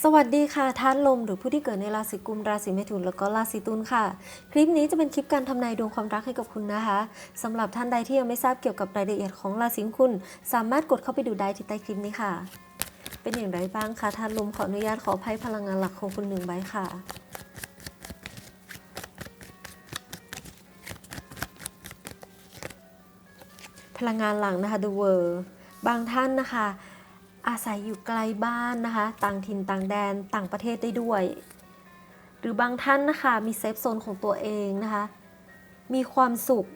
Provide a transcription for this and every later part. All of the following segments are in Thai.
สวัสดีค่ะท่านลมหรือผู้ที่เกิดในราศีกุมราศีเมถุนแล้วก็ราศีตุลค่ะ คลิปนี้จะเป็นคลิปการทำนายดวงความรักให้กับคุณนะคะสำหรับท่านใดที่ยังไม่ทราบเกี่ยวกับรายละเอียดของราศีคุณ สามารถกดเข้าไปดูได้ที่ใต้คลิปนี้ค่ะ เป็นอย่างไรบ้างคะท่านลมขออนุญาตขอไพ่พลังงานหลักของคุณหนึ่งใบค่ะพลังงานหลังนะคะ The World บางท่านนะคะ อาศัยอยู่ไกลบ้านนะคะ ต่างถิ่นต่างแดนต่างประเทศได้ด้วย หรือบางท่านนะคะมีเซฟโซนของตัวเองนะคะ มีความสุข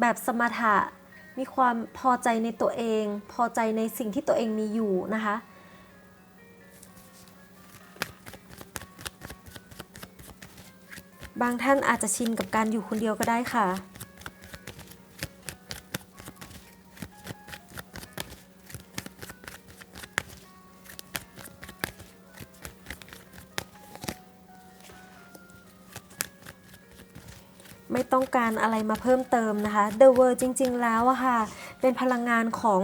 แบบสมถะ มีความพอใจในตัวเอง พอใจในสิ่งที่ตัวเองมีอยู่นะคะบางท่านอาจจะชินกับการอยู่คนเดียวก็ได้ค่ะ ไม่ต้องการอะไรมาเพิ่มเติมนะคะ The World จริง ๆ แล้วอะค่ะ เป็นพลังงานของ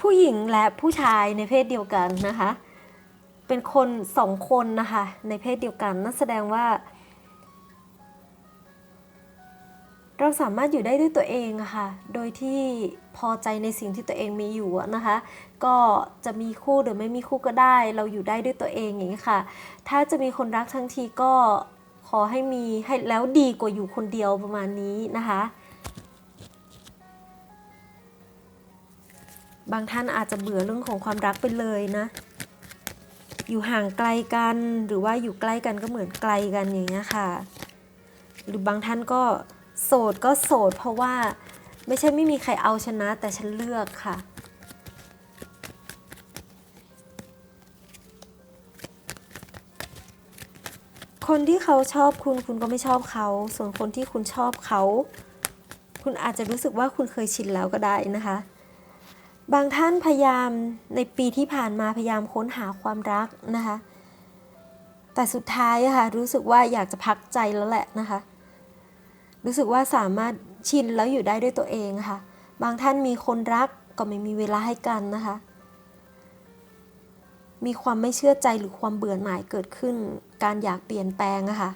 ผู้หญิงและผู้ชายในเพศเดียวกันนะคะ เป็นคนสองคนนะคะในเพศเดียวกันนั่นแสดงว่า เราสามารถอยู่ได้ด้วยตัวเองอะค่ะ โดยที่พอใจในสิ่งที่ตัวเองมีอยู่นะคะ ก็จะมีคู่หรือไม่มีคู่ก็ได้ เราอยู่ได้ด้วยตัวเองอย่างนี้ค่ะ ถ้าจะมีคนรักทั้งทีก็ ขอให้มีให้แล้วดีกว่าอยู่คนเดียวประมาณนี้นะคะ บางท่านอาจจะเบื่อเรื่องของความรักไปเลยนะ อยู่ห่างไกลกันหรือว่าอยู่ใกล้กันก็เหมือนไกลกันอย่างเงี้ยค่ะ หรือบางท่านก็โสดก็โสด เพราะว่าไม่ใช่ไม่มีใครเอาชนะแต่ฉันเลือกค่ะ คนที่เขาชอบคุณคุณก็ไม่ชอบเขา ส่วนคนที่คุณชอบเขา คุณอาจจะรู้สึกว่าคุณเคยชินแล้วก็ได้นะคะ บางท่านพยายามในปีที่ผ่านมาพยายามค้นหาความรักนะคะ แต่สุดท้ายะค่ะรู้สึกว่าอยากจะพักใจแล้วแหละนะคะ รู้สึกว่าสามารถชินแล้วอยู่ได้ด้วยตัวเองค่ะ บางท่านมีคนรักก็ไม่มีเวลาให้กันนะคะ มีความไม่เชื่อใจหรือความเบื่อหน่ายเกิดขึ้น การอยากเปลี่ยนแปลงอะค่ะ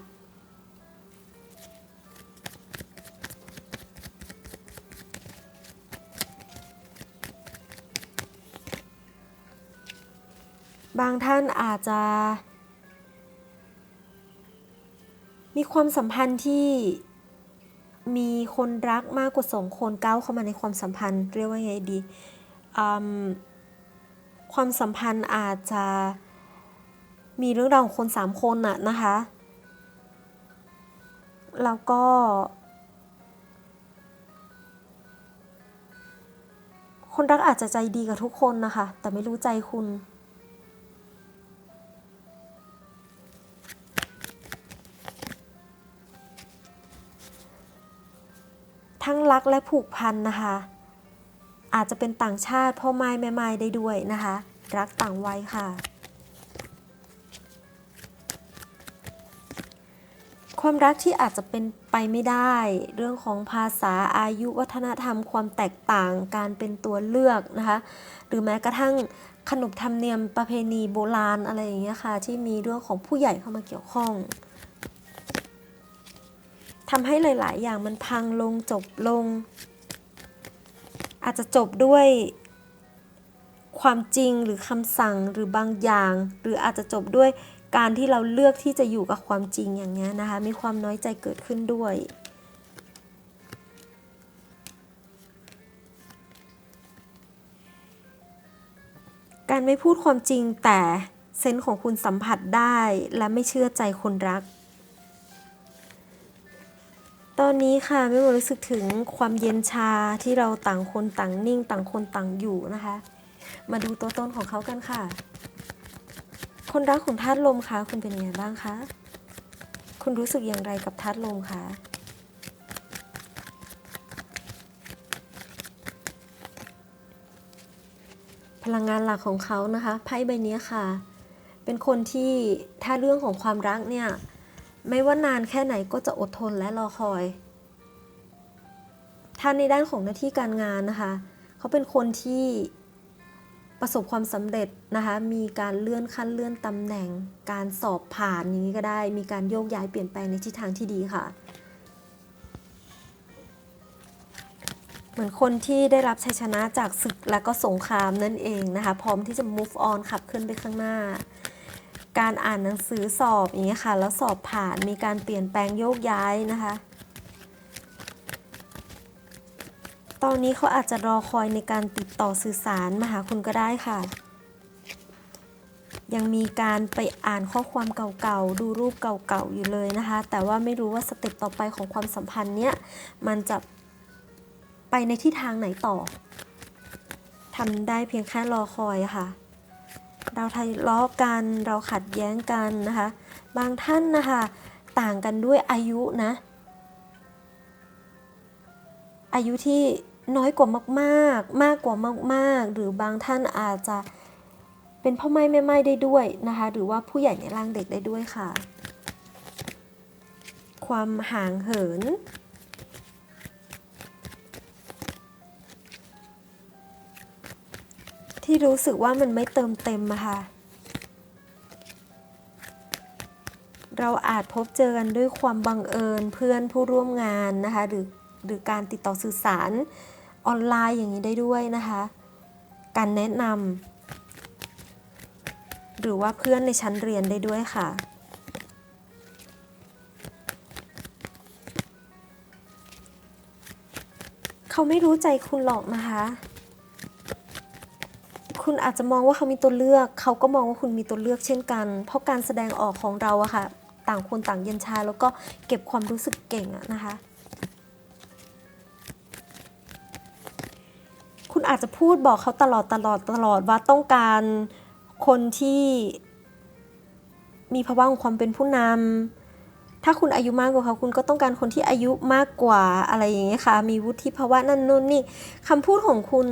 บางท่านอาจจะ มีความสัมพันธ์ที่มีคนรักมากกว่าสองคนก้าวเข้ามาในความสัมพันธ์ เรียกว่าไงดี ความสัมพันธ์อาจจะ มีเรื่องราวของคนสามคนน่ะนะคะ แล้วก็ คนรักอาจจะใจดีกับทุกคนนะคะ แต่ไม่รู้ใจคุณทั้งรักและผูกพันนะคะ อาจจะเป็นต่างชาติพ่อไม้แม่ไม้ได้ด้วยนะคะ รักต่างวัยค่ะ ความรักที่อาจจะเป็นไปไม่ได้ เรื่องของภาษาอายุวัฒนธรรม ความแตกต่าง การเป็นตัวเลือกนะคะ หรือแม้กระทั่งขนบธรรมเนียมประเพณีโบราณอะไรอย่างเงี้ยค่ะ ที่มีเรื่องของผู้ใหญ่เข้ามาเกี่ยวข้องทำให้หลาย ๆ อย่างมันพังลงจบลง อาจจะจบด้วยความจริงหรือคำสั่งหรือบางอย่าง หรืออาจจะจบด้วย การที่เราเลือกที่จะอยู่กับความจริงอย่างเงี้ยนะคะ มีความน้อยใจเกิดขึ้นด้วย การไม่พูดความจริงแต่เซนส์ของคุณสัมผัสได้และไม่เชื่อใจคนรัก ตอนนี้ค่ะไม่รู้สึกถึงความเย็นชาที่เราต่างคนต่างนิ่ง ต่างคนต่างอยู่นะคะ มาดูตัวตนของเขากันค่ะ คนรักของธาตุลมคะคุณเป็นยังไงบ้างคะคุณรู้สึกอย่างไรกับธาตุลมคะพลังงานหลักของเขานะคะไพ่ใบนี้ค่ะ เป็นคนที่ถ้าเรื่องของความรักเนี่ย ไม่ว่านานแค่ไหนก็จะอดทนและรอคอย ถ้าในด้านของหน้าที่การงานนะคะ เขาเป็นคนที่ ประสบความสำเร็จนะคะ มีการเลื่อนขั้นเลื่อนตำแหน่ง การสอบผ่านอย่างนี้ก็ได้ มีการโยกย้ายเปลี่ยนแปลงในทิศทางที่ดีค่ะ เหมือนคนที่ได้รับชัยชนะจากศึกและก็สงครามนั่นเองนะคะ พร้อมที่จะ move on ขับขึ้นไปข้างหน้า การอ่านหนังสือสอบอย่างนี้ค่ะ แล้วสอบผ่าน มีการเปลี่ยนแปลงโยกย้ายนะคะ ตอนนี้เขาอาจจะรอคอยในการติดต่อสื่อสารมาหาคุณก็ได้ค่ะ ยังมีการไปอ่านข้อความเก่าๆ ดูรูปเก่าๆ อยู่เลยนะคะ แต่ว่าไม่รู้ว่าสเต็ปต่อไปของความสัมพันธ์เนี้ยมันจะไปในทิศทางไหนต่อทำได้เพียงแค่รอคอยค่ะ เราทะเลาะกันเราขัดแย้งกันนะคะ บางท่านนะคะ ต่างกันด้วยอายุนะ อายุที่ น้อยกว่ามากๆ มากกว่ามากๆ หรือบางท่านอาจจะเป็นพ่อไม่แม่ไม่ได้ด้วยนะคะ หรือว่าผู้ใหญ่ในร่างเด็กได้ด้วยค่ะ ความห่างเหิน ที่รู้สึกว่ามันไม่เติมเต็มอะค่ะ เราอาจพบเจอกันด้วยความบังเอิญเพื่อนผู้ร่วมงานนะคะ หรือหรือการติดต่อสื่อสาร ออนไลน์อย่างนี้ได้ด้วยนะคะ การแนะนำหรือว่าเพื่อนในชั้นเรียนได้ด้วยค่ะ เขาไม่รู้ใจคุณหรอกนะคะ คุณอาจจะมองว่าเขามีตัวเลือก เขาก็มองว่าคุณมีตัวเลือกเช่นกัน เพราะการแสดงออกของเราอะค่ะ ต่างคนต่างเย็นชาแล้วก็เก็บความรู้สึกเก่งอะนะคะ อาจจะพูดบอกเขาตลอดตลอดตลอดว่าต้องการคนที่มีภาวะของความเป็นผู้นำถ้าคุณอายุมากกว่าเขาคุณก็ต้องการคนที่อายุมากกว่าอะไรอย่างเงี้ยค่ะ มีวุฒิภาวะนั่นนู่นนี่คำพูดของคุณ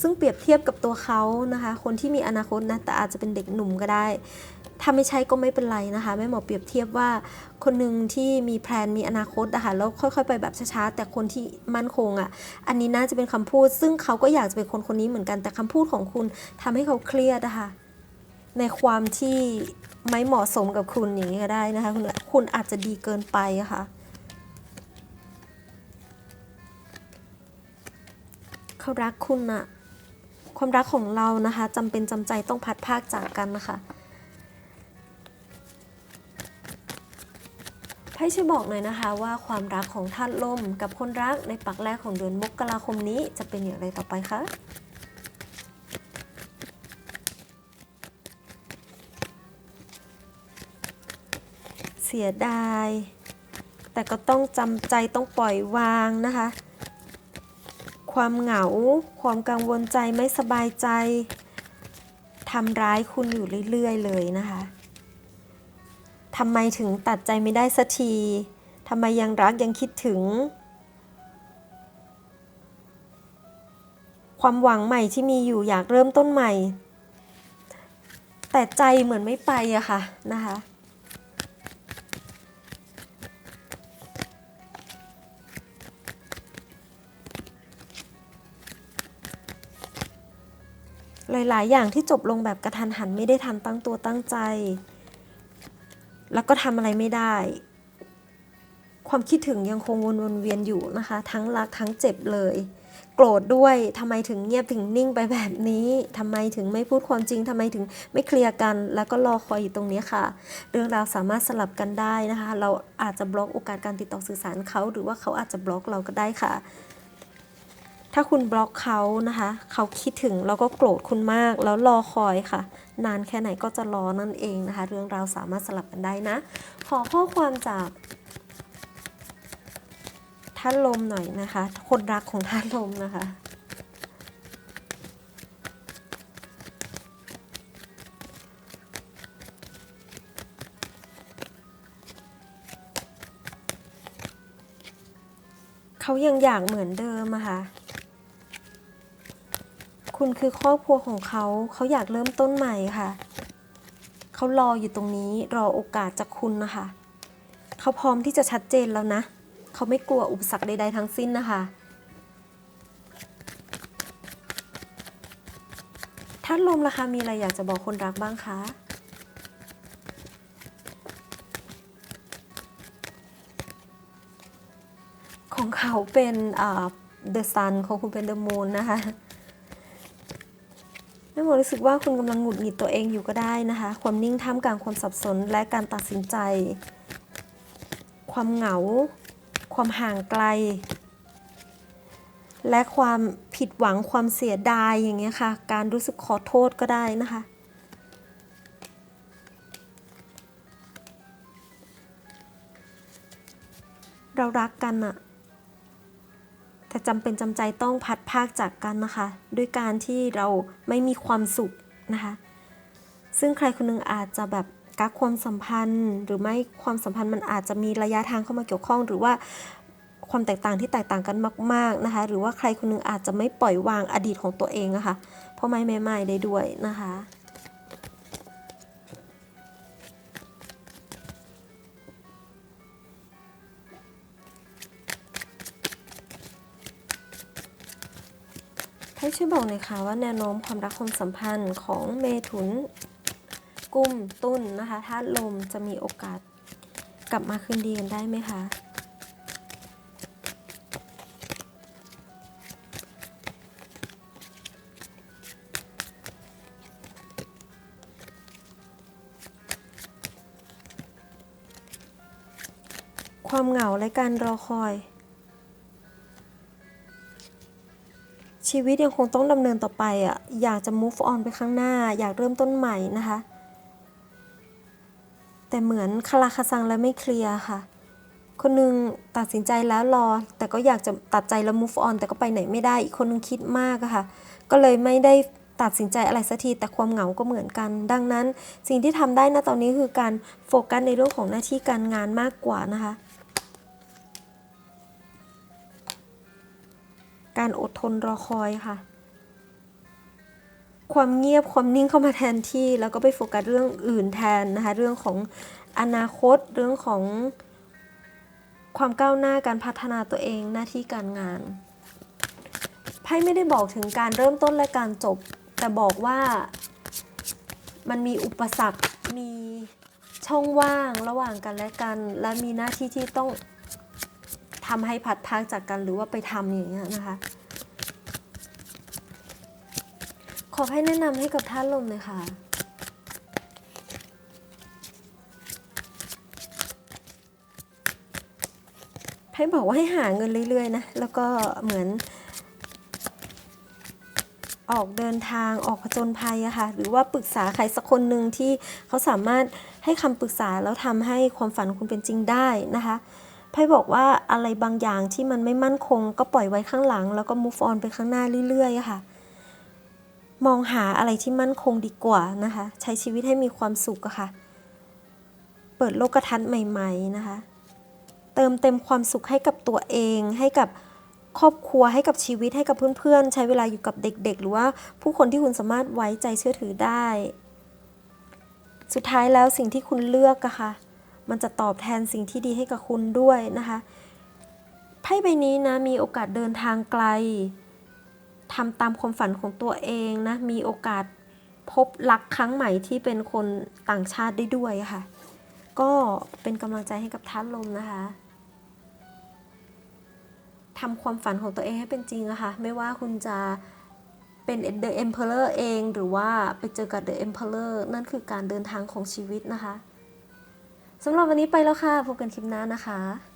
ซึ่งเปรียบเทียบกับตัวเขานะคะ คนที่มีอนาคตนะแต่อาจจะเป็นเด็กหนุ่มก็ได้ ถ้าไม่ใช่ก็ไม่เป็นไรนะคะแม่หมอเปรียบเทียบว่า คนหนึ่งที่มีแพลนมีอนาคตนะคะแล้วค่อยๆ ไปแบบช้าๆแต่คนที่มั่นคงอะ่ะ อันนี้น่าจะเป็นคำพูด ซึ่งเขาก็อยากจะเป็นคนคนนี้เหมือนกันแต่คำพูดของคุณทำให้เขาเครียดนะคะในความที่ไม่เหมาะสมกับคุณอย่างนี้ก็ได้นะคะคุณคุณอาจจะดีเกินไปะคะ่ะเขารักคุณอะความรักของเรานะคะจำเป็นจำใจต้องพัดภาคจากกันนะคะ ให้ช่วยบอกหน่อยนะคะว่าความรักของท่านลมกับคนรักในปักแรกของเดือนมกราคมนี้จะเป็นอย่างไรต่อไปคะเสียดาย แต่ก็ต้องจำใจต้องปล่อยวางนะคะ ความเหงา ความกังวลใจไม่สบายใจทำร้ายคุณอยู่เรื่อย ๆ เลยนะคะ ทำไมถึงตัดใจไม่ได้สักทีทำไมยังรักยังคิดถึง ความหวังใหม่ที่มีอยู่อยากเริ่มต้นใหม่ แต่ใจเหมือนไม่ไปอะค่ะนะคะหลาย ๆ อย่างที่จบลงแบบกระทันหันไม่ได้ทันตั้งตัวตั้งใจ แล้วก็ทำอะไรไม่ได้ ความคิดถึงยังคงวนวนเวียนอยู่นะคะ ทั้งรักทั้งเจ็บเลย โกรธด้วยทำไมถึงเงียบถึงนิ่งไปแบบนี้ทำไมถึงไม่พูดความจริงทำไมถึงไม่เคลียร์กัน แล้วก็รอคอยอยู่ตรงนี้ค่ะ เรื่องราวสามารถสลับกันได้นะคะ เราอาจจะบล็อกโอกาสการติดต่อสื่อสารเขา หรือว่าเขาอาจจะบล็อกเราก็ได้ค่ะ ถ้าคุณบล็อกเขานะคะ เขาคิดถึงแล้วก็โกรธคุณมาก แล้วรอคอยค่ะ นานแค่ไหนก็จะรอนั่นเองนะคะ เรื่องราวสามารถสลับกันได้นะ ขอข้อความจากท่านลมหน่อยนะคะ คนรักของท่านลมนะคะเขายังอยากเหมือนเดิมอะค่ะ คุณคือครอบครัวของเขา เขาอยากเริ่มต้นใหม่ค่ะ เขารออยู่ตรงนี้รอโอกาสจากคุณนะคะ เขาพร้อมที่จะชัดเจนแล้วนะ เขาไม่กลัวอุปสรรคใดๆทั้งสิ้นนะคะ ท่านลมล่ะคะมีอะไรอยากจะบอกคนรักบ้างคะของเขาเป็นเดอะซันของคุณเป็นเดอะมูนนะคะ แม่หมอรู้สึกว่าคุณกำลังหงุดหงิดตัวเองอยู่ก็ได้นะคะ ความนิ่งท่ามกลางความสับสนและการตัดสินใจ ความเหงา ความห่างไกล และความผิดหวังความเสียดายอย่างเงี้ยค่ะ การรู้สึกขอโทษก็ได้นะคะเรารักกันอะ แต่จำเป็นจำใจต้องพัดภาคจากกันนะคะ ด้วยการที่เราไม่มีความสุขนะคะ ซึ่งใครคนหนึงอาจจะแบบกักความสัมพันธ์ หรือไม่ความสัมพันธ์มันอาจจะมีระยะทางเข้ามาเกี่ยวข้อง หรือว่าความแตกต่างที่แตกต่างกันมาก ๆนะคะ หรือว่าใครคนหนึงอาจจะไม่ปล่อยวางอดีตของตัวเองอะคะ่ะเพราะไม่ไม่ไม่ได้ด้วยนะคะ ช่วยบอกหน่อยค่ะว่าแนวโน้มความรักความสัมพันธ์ของเมถุน กุมตุนนะคะธาตุลมจะมีโอกาสกลับมาคืนดีกันได้ไหมคะความเหงาและการรอคอย ชีวิตยังคงต้องดำเนินต่อไปอะอยากจะ move on ไปข้างหน้า อยากเริ่มต้นใหม่นะคะ แต่เหมือนคาราคาซังและไม่เคลียร์ค่ะ คนหนึงตัดสินใจแล้วรอ แต่ก็อยากจะตัดใจแล้ว move on แต่ก็ไปไหนไม่ได้อีกคนหนึงคิดมากอะค่ะ ก็เลยไม่ได้ตัดสินใจอะไรสักทีแต่ความเหงาก็เหมือนกัน ดังนั้นสิ่งที่ทำได้นะตอนนี้คือการโฟกัสในเรื่องของหน้าที่การงานมากกว่านะคะ การอดทนรอคอยค่ะ ความเงียบความนิ่งเข้ามาแทนที่ แล้วก็ไปโฟกัสเรื่องอื่นแทนนะคะ เรื่องของอนาคตเรื่องของความก้าวหน้าการพัฒนาตัวเองหน้าที่การงานไพ่ไม่ได้บอกถึงการเริ่มต้นและการจบ แต่บอกว่ามันมีอุปสรรคมีช่องว่างระหว่างกันและกัน และมีหน้าที่ที่ต้อง ทำให้พัดพรากจากกันหรือว่าไปทำอย่างเงี้ยนะคะ ขอให้แนะนำให้กับท่านลมเลยค่ะให้บอกว่าให้หาเงินเรื่อยๆนะ แล้วก็เหมือน ออกเดินทางออกผจญภัยอะค่ะ หรือว่าปรึกษาใครสักคนหนึ่งที่เขาสามารถให้คำปรึกษาแล้วทำให้ความฝันคุณเป็นจริงได้นะคะ ไพ่บอกว่าอะไรบางอย่างที่มันไม่มั่นคง ก็ปล่อยไว้ข้างหลัง แล้วก็ move on ไปข้างหน้าเรื่อยๆค่ะ มองหาอะไรที่มั่นคงดีกว่านะคะ ใช้ชีวิตให้มีความสุขอะค่ะ เปิดโลกทัศน์ใหม่ ๆนะคะ เติมเต็มความสุขให้กับตัวเอง ให้กับครอบครัวให้กับชีวิตให้กับเพื่อนๆ ใช้เวลาอยู่กับเด็กๆ หรือว่าผู้คนที่คุณสามารถไว้ใจเชื่อถือได้ สุดท้ายแล้วสิ่งที่คุณเลือกอะค่ะ มันจะตอบแทนสิ่งที่ดีให้กับคุณด้วยนะคะไพ่ใบนี้นะมีโอกาสเดินทางไกลทำตามความฝันของตัวเองนะมีโอกาสพบรักครั้งใหม่ที่เป็นคนต่างชาติได้ด้วยค่ะ ก็เป็นกำลังใจให้กับท่านลมนะคะทำความฝันของตัวเองให้เป็นจริงอะค่ะ ไม่ว่าคุณจะเป็น The Emperor เอง หรือว่าไปเจอกับ The Emperor นั่นคือการเดินทางของชีวิตนะคะ สำหรับวันนี้ไปแล้วค่ะ พบกันคลิปหน้านะคะ